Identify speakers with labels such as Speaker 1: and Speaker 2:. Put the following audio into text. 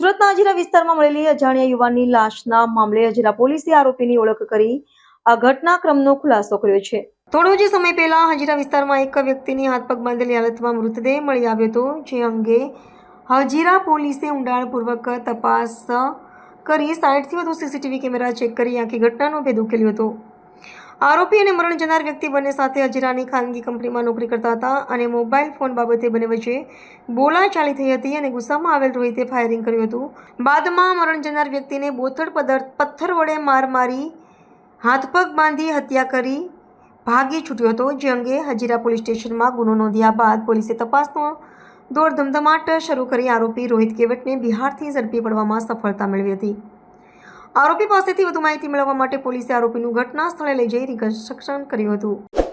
Speaker 1: સુરતના હજીરા વિસ્તારમાં મળેલી અજાણ્યા યુવાનની લાશના મામલે હજીરા પોલીસે આરોપીની ઓળખ કરી આ ઘટનાક્રમનો ખુલાસો કર્યો છે. થોડો જ સમય પહેલા હજીરા વિસ્તારમાં એક વ્યક્તિની હાથ પગ બાંધેલી હાલતમાં મૃતદેહ મળી આવ્યો હતો, જે અંગે હજીરા પોલીસે ઊંડાણપૂર્વક તપાસ કરી સાઠથી વધુ સીસીટીવી કેમેરા ચેક કરી આખી ઘટનાનો ભેદ ઉકેલ્યો હતો. આરોપી અને મરણ જનાર વ્યક્તિ બંને સાથે હજીરાની ખાનગી કંપનીમાં નોકરી કરતા હતા અને મોબાઈલ ફોન બાબતે બંને વચ્ચે બોલાચાલી થઈ હતી અને ગુસ્સામાં આવેલ રોહિતે ફાયરિંગ કર્યું હતું. બાદમાં મરણ જનાર વ્યક્તિને બોથડ પથ્થર વડે માર મારી હાથપગ બાંધી હત્યા કરી ભાગી છૂટ્યો હતો, જે અંગે હજીરા પોલીસ સ્ટેશનમાં ગુનો નોંધ્યા બાદ પોલીસે તપાસનો દોર ધમધમાટ શરૂ કરી આરોપી રોહિત કેવટને બિહારથી ઝડપી પડવામાં સફળતા મેળવી હતી. આરોપી પાસેથી વધુ માહિતી મેળવવા માટે પોલીસે આરોપીનું ઘટના સ્થળે લઈ જઈ રિકન્સ્ટ્રક્શન કર્યું હતું.